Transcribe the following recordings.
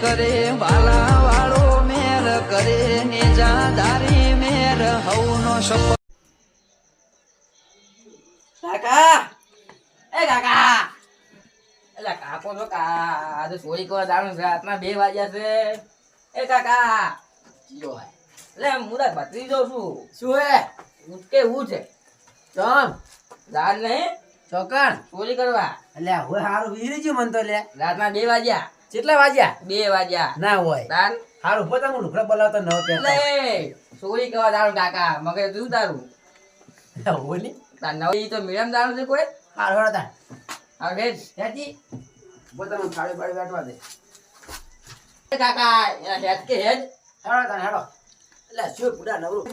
કરે વાલા વાળો મેર કરે નેજાદારી મેર હવનો સપો કાકા! એ કાકા! એટલે કાકો તો કા આજે ચોરી કરવા જવાનું છે હાથમાં બે વાગ્યા છે. એ કાકા! જીઓ એટલે મુદા ભત્રી જો છું. શું હે? ઉઠકે હું છે. ચમ? દાળ નહીં? ચોકણ ચોરી કરવા. એટલે હવે હારું વીરી ગયું મન તો લે. રાતના બે વાગ્યા. કેટલા વાગ્યા? બે વાગ્યા. ના હોય. તાન હારું પોતા હું લુકડા બોલાવતો ન એટલે ચોરી કરવા જવાનું કાકા મગર તું તારું હોલી તાર નવી તો મીડિયમ દારૂ છે કોઈ? હાર હારું તા હા ભેજ ત્યાંથી પોતા હું થાળી બાળી બેઠવા દે. કાકા હેડ કે હેજ હારો તા હેડો એટલે શું બુડા નવરું?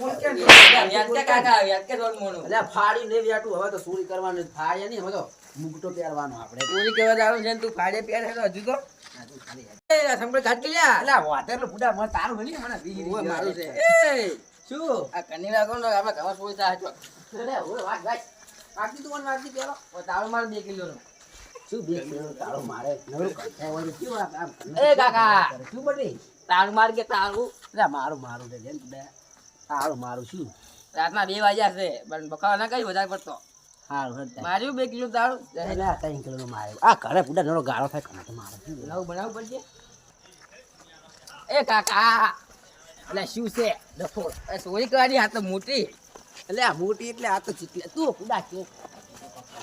કે કાકા યાદ કે થોડું મોનું એટલે ફાડી ને હવે તો સુરી કરવાનું ફાડે નહીં હવે તો મુગટો પહેરવાનો આપણે. ચોરી કેવા જવાનું છે તું ફાડે પહેરે તો હજુ તો. એ સંભળ ઘાટ લ્યા એટલે વાટેલું બુડા મને તારું ભલી મને ઓય મારું છે. એ શું? આ કનીરા કોણ આપણે ઘર ચોરી થાય જો એટલે ઓય વાત વાત બાકી તું મને વાગી પેલો તારું માર 2 કિલો નું શું 2 કિલો તારો મારે? નવરું કરતા હોય તો કેવું આ એ કાકા. શું બની? તારું માર કે તારું એટલે મારું મારું છે જેમ બે. તારું મારું શું? રાતના બે વાગ્યા છે પણ બકાવા ના કઈ વધારે પડતો. માર્યું બે કિલો તારું એટલે આ ત્રણ કિલોનો મારે આ ઘરે પૂડા નડો ગાળો થાય કને મારે શું બનાવવું પડશે? એ કાકા એટલે શું છે? ડફો. એ કરવાની હાથ તો મોટી. એટલે આ મોટી એટલે આ તો ચીટલે તું પૂડા કે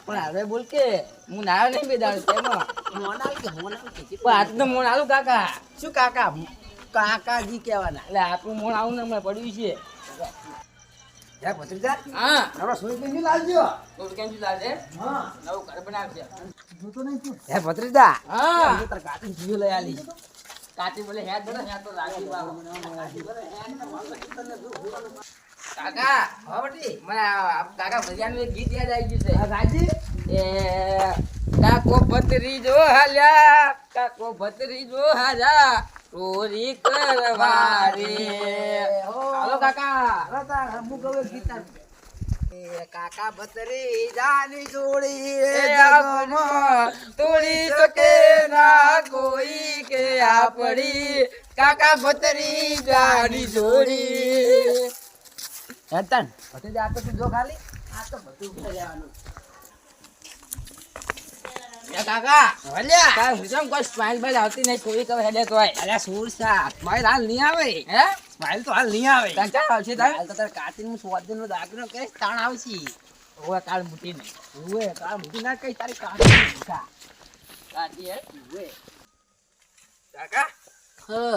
પણ હવે બોલ કે હું નાયો નહીં બે દાડો તેમાં મોના કે મોના કે પણ હાથ તો મોણ કાકા. શું કાકા? કાકાજી કહેવાના. એટલે આપણું મોણ આવું ને હમણાં પડ્યું છે. હે ભત્રીજા. હા. નવરો કેમ લાવજો. તો શું લાગે હા. નવું ઘર બનાવશે હે ભત્રીજા. હા. તાર કાકી જીવ લઈ આલી. કાચી બોલે હેડ બોલે હેડ તો લાગી બાબા કાકા હા બટી. મને કાકા ભજીયાનું એક ગીત યાદ આવી ગયું આ ગાજી. છે એ કાકો ભત્રી જો હાલ્યા કાકો ભત્રી જો હાલ્યા. ચોરી કરવા રે હાલો કાકા. અમુક હવે ગીતા કાકા ભત્રી જાની જોડી જગમાં. તોડી શકે ના કોઈ કે આપણી. કાકા ભતરી જાની જોડી હેતન આ તો જો ખાલી. આ તો બધું એ કાકા ભલ્યા કાંઈ હુજમ કોઈ સ્માઈલ બાઈલ આવતી નહીં કોઈ કહે હેડે તોય અલ્યા સુરસા સ્માઈલ હાલ નહીં આવે હે સ્માઈલ તો હાલ નહીં આવે તાર ક્યાં આવશે તાર હાલ તો તાર કાચીનનું સ્વાદન નો દાખલો કરે તાણ આવશે ઓવે કાળ મૂકી નહીં ઓએ તાર મોટી ના કઈ તારી કાચી ભૂખા કાઢી હે ઓએ કાકા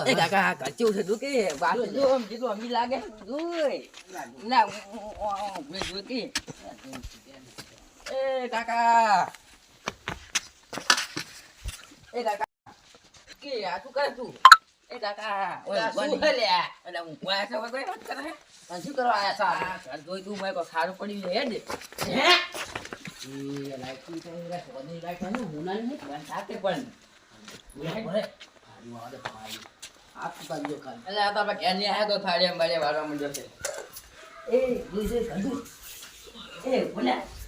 એ કાકા આ છે તું કે વાત જો આમ કીધું અમી લાગે જોઈ ના મેં જોઈ કે એ કાકા એ કાકા. કે આ તું કરે તું. એ કાકા ઓય શું બની હે એટલે હું કોઈ છે કોઈ વાત કરે? હે? તને શું કરવા આયા સા ઘર જોઈ તું મેં કોઈ ખારું હેડ હે એ લાઈટ તો એ સોની લાઈટ ને મુનાની ને સાથે પણ. ભરે ભરે આની વાડે પાઈ આ કાજો ખાલી. એટલે આ તો આપણે ઘેર આવ્યા તો વાળવા મંડ્યો છે. એ ગુજે એ બોલ્યા.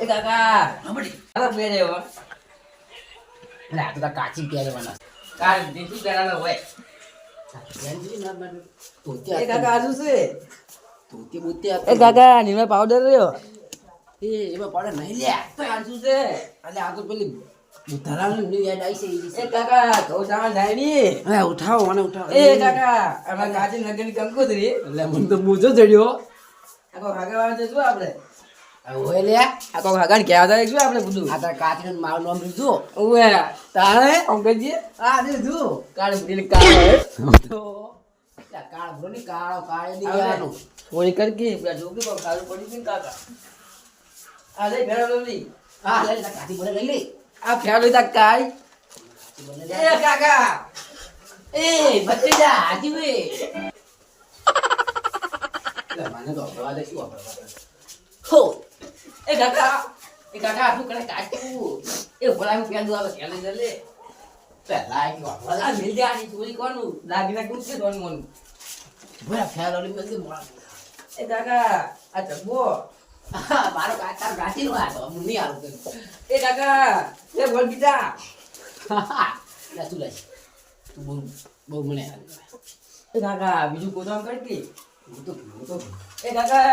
એ કાકા હાલો બે રહ્યો એટલે આ તો કાચી પહેરવાના કાલ દીધું કરાનો હોય. એ કાકા આ શું છે? તોતે બોતે એ કાકા નિમય પાવડર રહ્યો. એ એમાં પડે નહીં લ્યા તો આ છે? અલે આ તો પેલી ધરાવની ની યાદ આવી છે એ એ કાકા ગૌશાળા જાય અરે ઉઠાવો મને ઉઠાવો. એ કાકા અમારા કાચી નગરની કંકોત્રી. એટલે મને તો મૂજો ચડ્યો. આખો ભાગવાનું છે શું આપણે? ઓય શું આપણે બધું? આ તાર મારું નામ લીધું? તારે? અંકલજી? આ લીધું? કાળ બુદ્ધિની કાળ તો કાળ ભરો કાળો કાળે ની ગયાનું. થોડી કર કે જોગી પર ખારું પડી કાકા. આ લે ઘરે લોલી હા લે લે, કાચી બોલે લઈ લે. આ ફેલો તા કાઈ. એ કાકા. એ ભત્રીજા હાજી વે મને તો શું હો. એ કાકા એ કાકા શું કરે કાચું? એ ભલા હું પેલું આવે દે લે પેલા એક. આ મિલ જાની ચોરી કોનું લાગીને કુછ છે દોન મોનું. બોલા ફેર ઓલી દે મોળા. એ કાકા આ હા, મારો કા- તારો કાચીનો આ તો, હું નહીં આવું. એ કાકા એ બોલ બીજા. લે તું લે તું બહુ બહુ મને. એ કાકા બીજું કોદામ કરતી હું તો હું તો એ કાકા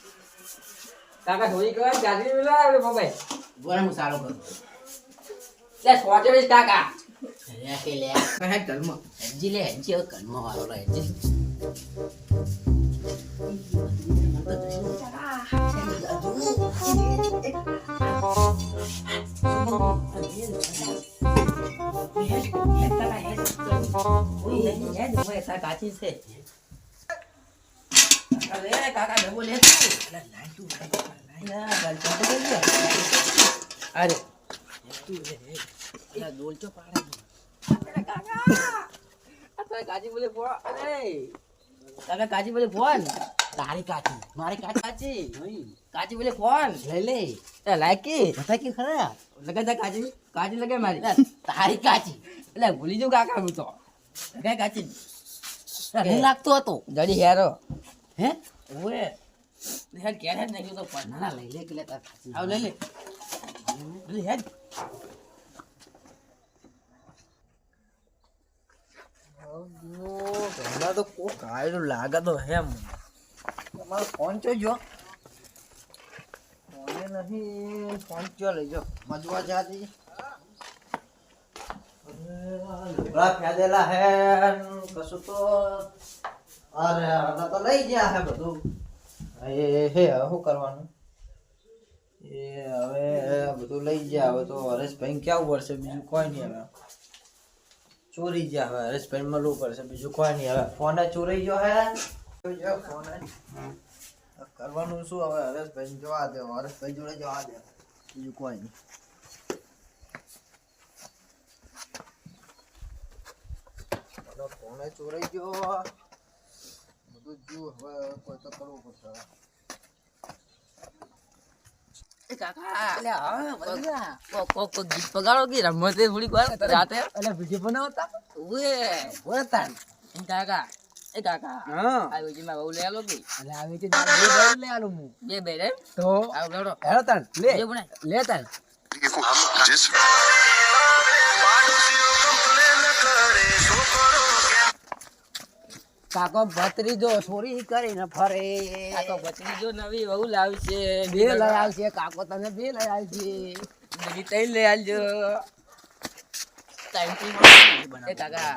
કાકા થોડી કહેવાય ગાજરી મેલા આવે કરું લે સોચે બેસ કાકા કર્મ હજી લે હજી કર્મ રહે છે કાચી છે અરે કાકા કાજી બોલે અરે કાકા કાજી બોલે ફોન તારી કાચી મારી કાચી કાચી બોલે ફોન લઈ લે એ લાયકી કે ખરા લગે તા કાચી કાચી લગે મારી તારી કાચી એટલે ભૂલી જાઉં કાકા હું તો કાચી નહીં લાગતો હતો જડી હેરો હે? ઓએ હેડ કેર હેડ નાખ્યું તો? પણ ના ના લઈ લે કે લે તાર આવ લઈ લે. લઈ હેડ. પહેલા તો કોક આયેલું લાગે તો હેમ તમારો ફોન ચો જો ફોને નહીં ફોન ચો લઈ જો મજવા જાતી લુગડા ફેદેલા હે. કશું તો અરે અરે તો લઈ ગયા હે બધું. એ હે હવે શું કરવાનું? એ હવે બધું લઈ ગયા હવે તો હરેશભાઈ ક્યાં પડશે બીજું કોઈ નહીં હવે. ચોરી ગયા હવે હરેશભાઈ મળવું પડશે. બીજું કોઈ નહીં હવે. ફોને ચોરી ગયો હે? ફોન. કરવાનું શું હવે? હરેશભાઈ જોવા દે હરેશભાઈ જોડે જવા દે. બીજું કોઈ નહીં. ફોને ચોરાઈ ગયો. બધું જો હવે કોઈ તો કરવું પડશે હવે કાકો ભત્રીજો ચોરી કરીને ફરે. કાકો ભત્રીજો જો નવી બહુ લાવશે. બે લઈ આવશે કાકો તને બે લઈ આવશે બીજી તઈ લઈ આવજો. એ કાકા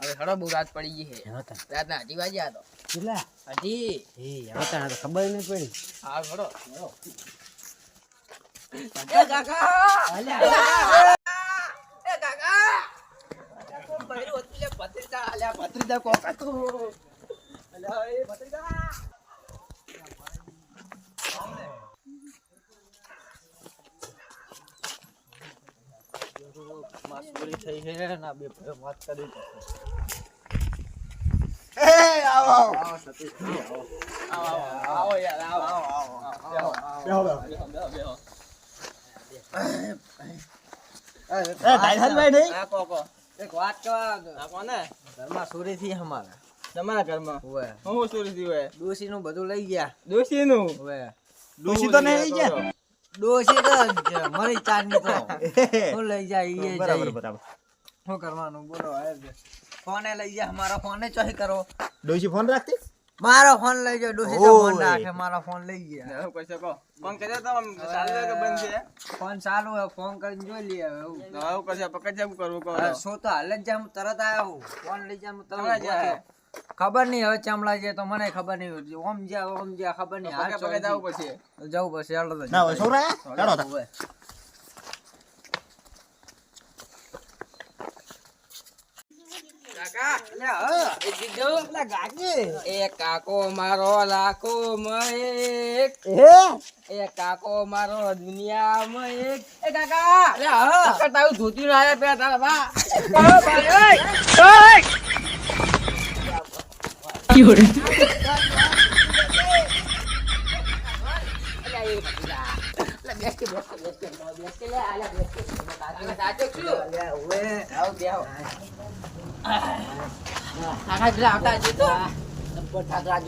હવે હળો બહુ રાત પડી ગઈ છે. હેરો તાન હજી વાગ્યા તો. કેટલા? હજી. એ હેરો તાન તો ખબર નહીં પડી. હા એ કાકા અલ્યા એ કાકા ભત્રીજા અલ્યા ભત્રીજા કોકા તું અલ્યા એ ભત્રીજા માસુરી થઈ છે ના બે ભાઈઓ વાત કરી એ આવો આવો સતીશ આવો આવો આવો યાર આવો આવો આવો આવો આ કોકો એક વાત કહેવા કોને? ઘરમાં ચોરી થી અમારા. તમારા ઘરમાં? ઓવે. હું ચોરી થયું હોય ડોસી નું બધું લઈ ગયા. દોશી નું ઓવે દોશી તો નહીં લઈ ગયા? ડોસી તો. મરી ચાંદની તો. હું લઈ જાય ઈ બરાબર બરાબર. શું કરવાનું? બોલો ફોને લઈ જાય મારો ફોને ચોહી કરો. ડોશી ફોન રાખતી? મારો ફોન લઈ જાય ડોસી તો ફોન રાખે મારો ફોન લઈ ગયા. હું કહી શકો ફોન કર્યો તો આમ ચાલુ કે બંધ છે? ફોન ચાલુ હે ફોન કરીને જોઈ લઈએ હવે એવું. તો આવું કરશે પકડ જેમ કરવું કહો હવે શું તો હાલ જ જામ તરત આવ્યો હું. ફોન લઈ જાય તરત જ. ખબર નહીં હવે ચામડા છે તો મને ખબર નહીં ઓમ જ્યાં ઓમ જ્યાં ખબર નહીં. હાલ પકડ પકડ જવું પછી. જવું પછી હાલ ના હોય ચાલો તા. હવે. કાકા. એ જીજો અલ્યા, ગાજી. એ કાકો મારો લાખો માં એક એ એ કાકો મારો દુનિયામાં એક એ કાકા અરે હા કાકા તારું ધોતી ના આયા તારા બા ઓ ભાઈ ઓય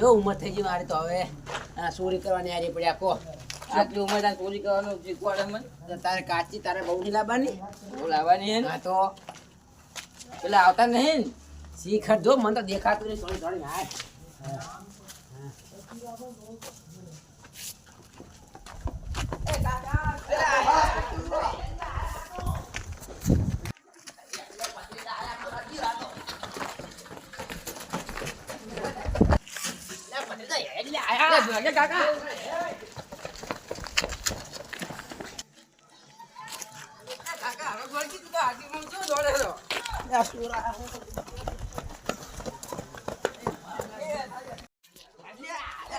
જો ઉંમર થઈ ગઈ મારી તો હવે. ચોરી કરવાની હારી પડ્યા કો આટલી ઉંમર તાર ચોરી કરવાનું શીખવાડે મને. તારે કાચી તારે બહુ ની લાવવાની. બોલાવાની હે ને? હા તો પેલા આવતા નહીં? શીખર જો મને તો દેખાતું નહીં. થોડી થોડી હાય. ભાગે કાકા. કાકા હવે ગોળકી તું તો હાથી માં શું દોડે છો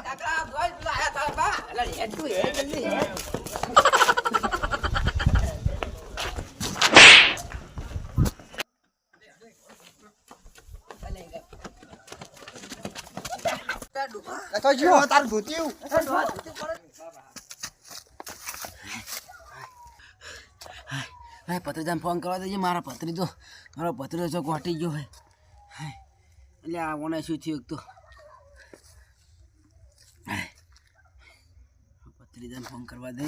કાકા ગોળ પેલા આયા તારા બા અલા, હેડ તું, હેડ જલ્દી, હેડ. તો જો તારું ધોતિયું હાય પત્રીજાને ફોન કરવા દેજે મારા પત્રીજો મારો પત્રીજો તો વાટી ગયો હે હાય. એટલે આ ઓને શું થયું એક તો. પત્રીજાને ફોન કરવા દે